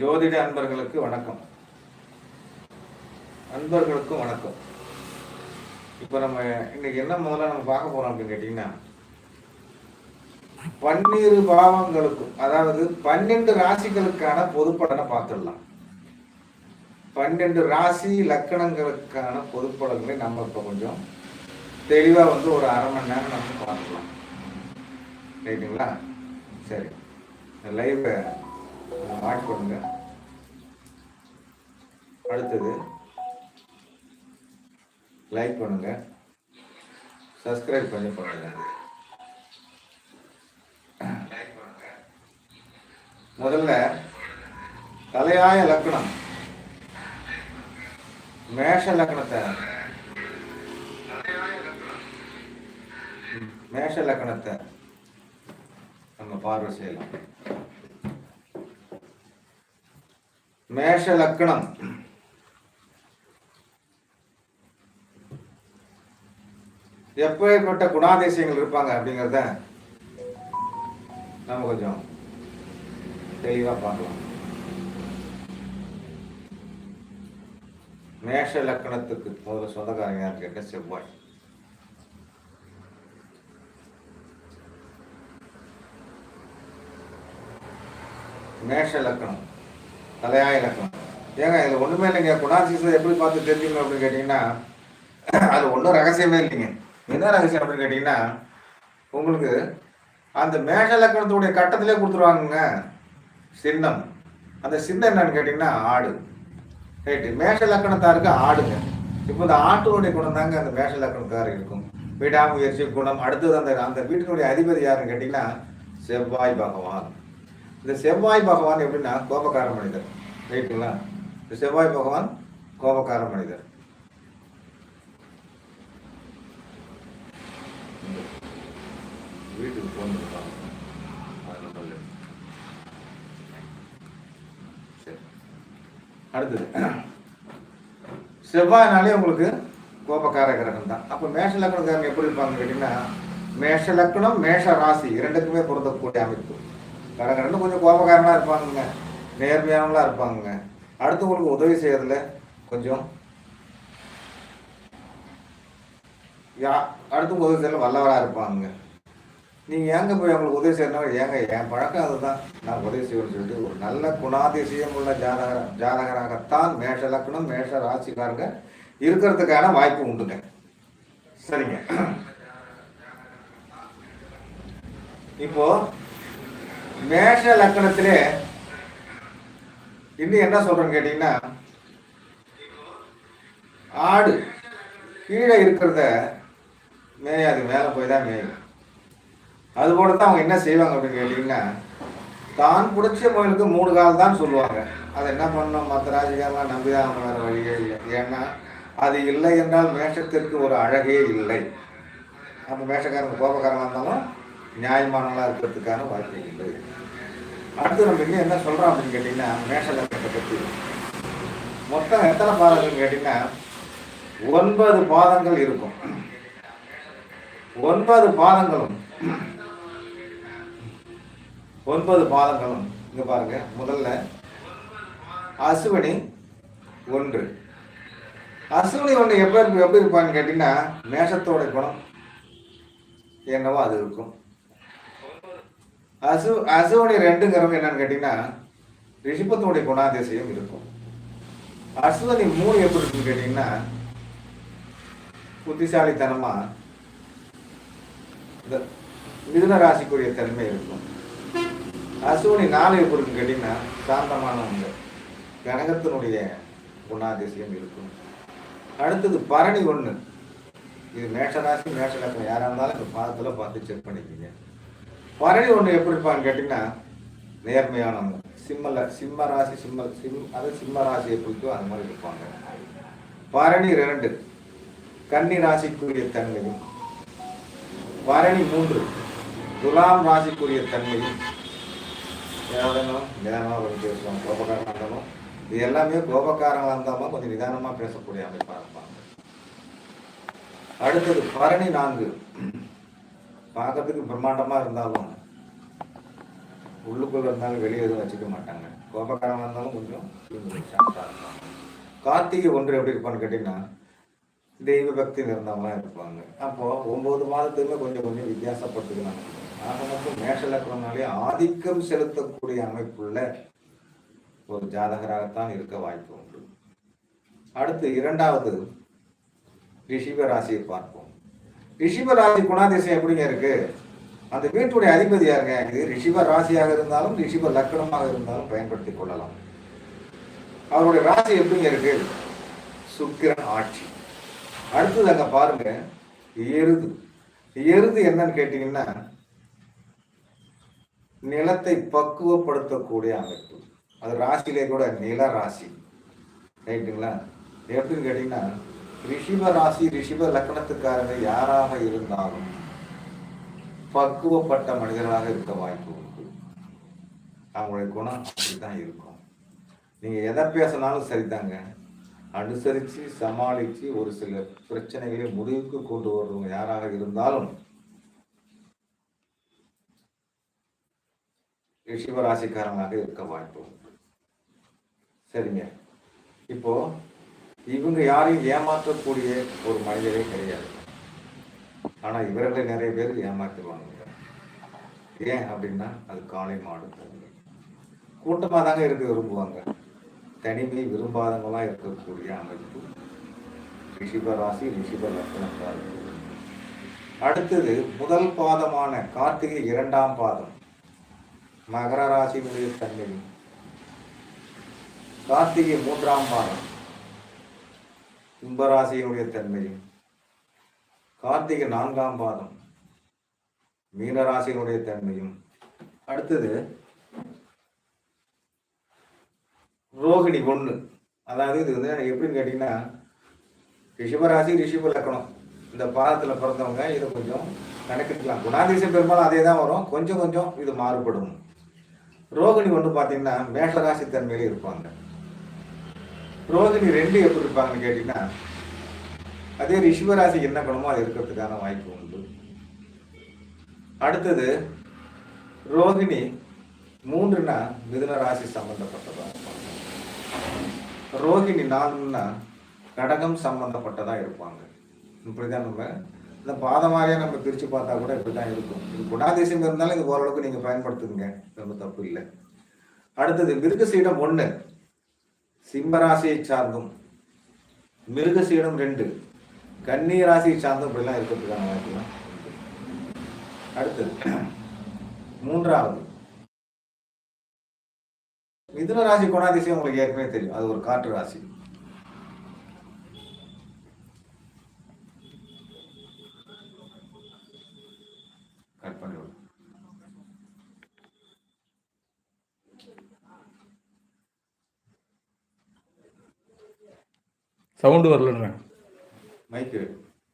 ஜோதிட அன்பர்களுக்கு வணக்கம். அன்பர்களுக்கும் வணக்கம். இப்போ நம்ம இன்னைக்கு என்ன முதல்ல நம்ம பார்க்க போறோம் அப்படின்னு கேட்டிங்கன்னா பன்னிரு பாவங்களுக்கும் அதாவது பன்னெண்டு ராசிகளுக்கான பொதுப்படனை பார்த்துடலாம். பன்னெண்டு ராசி லக்கணங்களுக்கான பொதுப்படங்களை நம்ம இப்போ கொஞ்சம் தெளிவாக வந்து ஒரு அரை மணி நேரம் நம்ம பார்க்கலாம். ரைட்டுங்களா சரி. லைவை மார்க் பண்ணுங்க. அடுத்தது லைக் பண்ணுங்க. சப்ஸ்கிரைப் பண்ணி பண்ணுங்க. முதல்ல தலையாய லக்கணம். மேஷ லக்கணத்தை. மேஷ லக்கணத்தை நம்ம பார்வை செய்யலாம். மேஷ லக்கணம் எப்பேற்பட்ட குணாதிசயங்கள் இருப்பாங்க அப்படிங்கிறத நம்ம கொஞ்சம் தெளிவாக பார்க்கலாம். மேஷ லக்கணத்துக்கு முதல்ல சொந்தக்காரங்க யார் கேட்ட செவ்வாய். மேஷ லக்கணம் தலையா இலக்கணம் ஏங்க இது ஒண்ணுமே இல்லைங்க. குணாதிசயத்தை எப்படி பார்த்து தெரிஞ்சுக்கணும் அப்படின்னு கேட்டீங்கன்னா அது ஒன்றும் ரகசியமே இல்லைங்க. என்ன ரகசியம் அப்படின்னு கேட்டீங்கன்னா உங்களுக்கு அந்த மேக லக்கணத்துடைய கட்டத்திலே கொடுத்துருவாங்கங்க. சின்னம். அந்த சின்னம் என்னன்னு கேட்டிங்கன்னா ஆடு. ரைட்டு. மேஷ லக்கணத்தாருக்கு ஆடுங்க. இப்போ இந்த ஆட்டுடைய குணம் தாங்க அந்த மேஷ லக்கணத்தார் இருக்கும். விடாமுயற்சி குணம். அடுத்தது அந்த அந்த வீட்டினுடைய அதிபதி யாருன்னு கேட்டிங்கன்னா செவ்வாய் பகவான். இந்த செவ்வாய் பகவான் எப்படின்னா கோபக்கார மனிதர். ரைட்டுங்களா இந்த செவ்வாய் பகவான் கோபக்கார மனிதர். வீட்டுக்கு போன் இருக்காங்க சரி. அடுத்தது. செவ்வாய்னாலே உங்களுக்கு கோபக்கார கிரகம் தான். அப்போ மேஷ லக்னக்காரங்க எப்படி இருப்பாங்கன்னு கேட்டிங்கன்னா மேஷ லக்கணம் மேஷ ராசி இரண்டுக்குமே பொருந்தக்கூடிய அமைப்பு. கடகடன்னு கொஞ்சம் கோபக்காரனாக இருப்பாங்க நேர்மையானவங்களாக இருப்பாங்க அடுத்து உங்களுக்கு உதவி செய்யறதுல கொஞ்சம் யா அடுத்து உதவி செய்யல வல்லவராக இருப்பாங்க நீங்கள் ஏங்க போய் அவங்களுக்கு உதவி செய்யணும் ஏங்க என் பழக்கம் அதுதான். நான் உதவி செய்வேன்னு சொல்லிட்டு ஒரு நல்ல குணாதிசயம் உள்ள ஜாதக ஜாதகராகத்தான் மேஷ லக்னம் மேஷ ராசிக்காரங்க இருக்கிறதுக்கான வாய்ப்பு உண்டுங்க. சரிங்க. இப்போ மேஷ லக்கணத்திலே இன்னும் என்ன சொல்றேன்னு கேட்டீங்கன்னா ஆடு கீழே இருக்கிறத மேயாது மேலே போய் தான் மேயும். அது போல தான் அவங்க என்ன செய்வாங்க அப்படின்னு கேட்டிங்கன்னா தான் பிடிச்ச கோயிலுக்கு மூணு கால் தான் சொல்லுவாங்க. அதை என்ன பண்ணணும்? மற்ற ராஜிகாரெலாம் நம்பி தான் அவங்க வேறு வழியே இல்லை. ஏன்னா அது இல்லை என்றால் மேஷத்திற்கு ஒரு அழகே இல்லை. நம்ம மேஷக்காரங்க கோபக்காரங்களாக இருந்தாலும் நியாயமானவங்களாக இருக்கிறதுக்கான வாய்ப்பு இல்லை. அடுத்து நம்ம இன்னும் என்ன சொல்கிறோம் அப்படின்னு கேட்டிங்கன்னா மேஷ பற்றி மொத்தம் எத்தனை பாதங்கள்னு கேட்டிங்கன்னா ஒன்பது பாதங்கள் இருக்கும். ஒன்பது பாதங்களும் ஒன்பது பாதங்களும் இங்கே பாருங்க முதல்ல அசுவனி ஒன்று. அசுவனி ஒன்று எப்போ எப்படி இருப்பான்னு கேட்டிங்கன்னா மேஷத்தோட குணம் என்னவோ அது இருக்கும். அசு அசுவனி ரெண்டுங்கிறவங்க என்னன்னு கேட்டீங்கன்னா ரிஷபத்தினுடைய குணாதிசயம் இருக்கும். அசுவனி மூணு எப்படி இருக்குன்னு கேட்டீங்கன்னா புத்திசாலித்தனமா இந்த மிதுன ராசிக்குரிய தன்மை இருக்கும். அசுவனி நாலு எப்படி இருக்குன்னு கேட்டீங்கன்னா சாந்தமானவங்க கனகத்தினுடைய குணாதிசயம் இருக்கும். அடுத்தது பரணி ஒன்று இது மேஷராசி மேஷ லக்னம். யாராக இருந்தாலும் இந்த பாதத்தில் பார்த்து செக் பண்ணிக்கோங்க. பரணி ஒன்று எப்படி இருப்பான்னு கேட்டிங்கன்னா நேர்மையானவங்க சிம்மல சிம்ம ராசி சிம்ம சிம் அது சிம்ம ராசியை குறித்தோ அது மாதிரி இருப்பாங்க. பரணி ரெண்டு கன்னி ராசிக்குரிய தன்மையும் பரணி மூன்று. துலாம் ராசிக்குரிய தன்மையும் ஏதானும் நிதானமாக கொஞ்சம் பேசுவாங்க. கோபக்காரங்களாக இருந்தாலும் இது எல்லாமே கோபக்காரங்களாக இருந்தாலும் கொஞ்சம் நிதானமாக பேசக்கூடிய அமைப்பாக இருப்பாங்க. அடுத்தது பரணி நான்கு. பார்க்கறதுக்கு பிரம்மாண்டமாக இருந்தாலும் உள்ளுக்குள்ள இருந்தாலும் வெளியே எதுவும் வச்சுக்க மாட்டாங்க. கோபக்காரமாக இருந்தாலும் கொஞ்சம் கார்த்திகை ஒன்று எப்படி இருப்பான்னு கேட்டிங்கன்னா தெய்வ பக்தி நிறந்தவங்களாம் இருப்பாங்க. அப்போது ஒம்பது மாதத்துக்குமே கொஞ்சம் கொஞ்சம் வித்தியாசப்பட்டுக்கலாம் ஆக மட்டும் மேஷ லக்னம்னாலே ஆதிக்கம் செலுத்தக்கூடிய அமைப்புள்ள ஒரு ஜாதகராகத்தான் இருக்க வாய்ப்பு உண்டு. அடுத்து இரண்டாவது ரிஷிப ராசியை பார்ப்போம். ரிஷிப ராசி குணாதிசயம் எப்படிங்க இருக்குது அந்த வீட்டுடைய அதிபதி யாருங்க? இது ரிஷிப ராசியாக இருந்தாலும் ரிஷிப லக்கணமாக இருந்தாலும் பயன்படுத்திக் கொள்ளலாம். அவருடைய ராசி எப்படிங்க இருக்கு? சுக்கிரன் ஆட்சி. அடுத்தது அங்க பாருங்க எருது. எருது என்னன்னு கேட்டீங்கன்னா நிலத்தை பக்குவப்படுத்தக்கூடிய அமைப்பு. அது ராசியிலே கூட நில ராசி. ரைட்டுங்களா எப்படின்னு கேட்டீங்கன்னா ரிஷிப ராசி ரிஷிப லக்னத்துக்காரங்க யாராக இருந்தாலும் பக்குவப்பட்ட மனிதராக இருக்க வாய்ப்பு உண்டு. அவங்களுடைய குணம் அப்படித்தான் இருக்கும். நீங்க எதை பேசினாலும் சரிதாங்க. அனுசரித்து சமாளித்து ஒரு சில பிரச்சனைகளை முடிவுக்கு கொண்டு வருவங்க யாராக இருந்தாலும் ரிஷிவராசிக்காரங்களாக இருக்க வாய்ப்பு உண்டு. சரிங்க. இப்போ இவங்க யாரையும் ஏமாற்றக்கூடிய ஒரு மனிதரே கிடையாது. ஆனா இவர்களை நிறைய பேர் ஏமாற்றுவாங்க ஏன் அப்படின்னா அது காலை மாடு. கூட்டமாக தாங்க இருக்க விரும்புவாங்க. தனிமை விரும்பாதவங்களாக இருக்கக்கூடிய அமைப்பு. ரிஷிப ராசி ரிஷிப லக்னத்தார் அடுத்தது முதல் பாதமான கார்த்திகை இரண்டாம் பாதம். மகர ராசியினுடைய தன்மை. கார்த்திகை மூன்றாம் பாதம். கும்பராசியினுடைய தன்மையும் கார்த்திகை நான்காம் பாதம். மீனராசியினுடைய தன்மையும். அடுத்தது ரோகிணி ஒன்று அதாவது இது வந்து எப்படின்னு கேட்டிங்கன்னா ரிஷபராசி ரிஷப லக்கணம் இந்த பாதத்தில் பிறந்தவங்க இதை கொஞ்சம் கணக்கிட்டுக்கலாம். குணாதிசம் பெரும்பாலும் அதே தான் வரும். கொஞ்சம் கொஞ்சம் இது மாறுபடும். ரோகிணி ஒன்று பார்த்தீங்கன்னா மேஷராசி தன்மையிலே இருப்பாங்க. ரோகிணி ரெண்டு எப்படி இருப்பாங்கன்னு கேட்டிங்கன்னா அதே ரிஷபராசி என்ன குணமோ அது இருக்கிறதுக்கான வாய்ப்பு உண்டு. அடுத்தது ரோகிணி மூன்றுனா மிதுன ராசி சம்பந்தப்பட்டதா? இருப்பாங்க ரோகிணி நாலுன்னா கடகம் சம்பந்தப்பட்டதா இருப்பாங்க. இப்படிதான் நம்ம இந்த பாதமாகவே நம்ம பிரிச்சு பார்த்தா கூட இப்படி தான் இருக்கும். இது குணாதிசயம் இருந்தாலும் இது ஓரளவுக்கு நீங்கள் பயன்படுத்துங்க. ரொம்ப தப்பு இல்லை. அடுத்தது மிருகசீடம் ஒன்று சிம்மராசியை சார்ந்தும் மிருகசீடம் ரெண்டு. கன்னி ராசியை சார்ந்தும் இப்படிலாம் இருக்கிறதுக்கான வாய்ப்புலாம் அடுத்தது மூன்றாவது. மிதுன ராசி குணாதிசயம் உங்களுக்கு ஏற்கனவே தெரியும். அது ஒரு காற்று ராசி. கட் பண்ணிவிடும் சவுண்டு வரலன்றேன். மைக்கு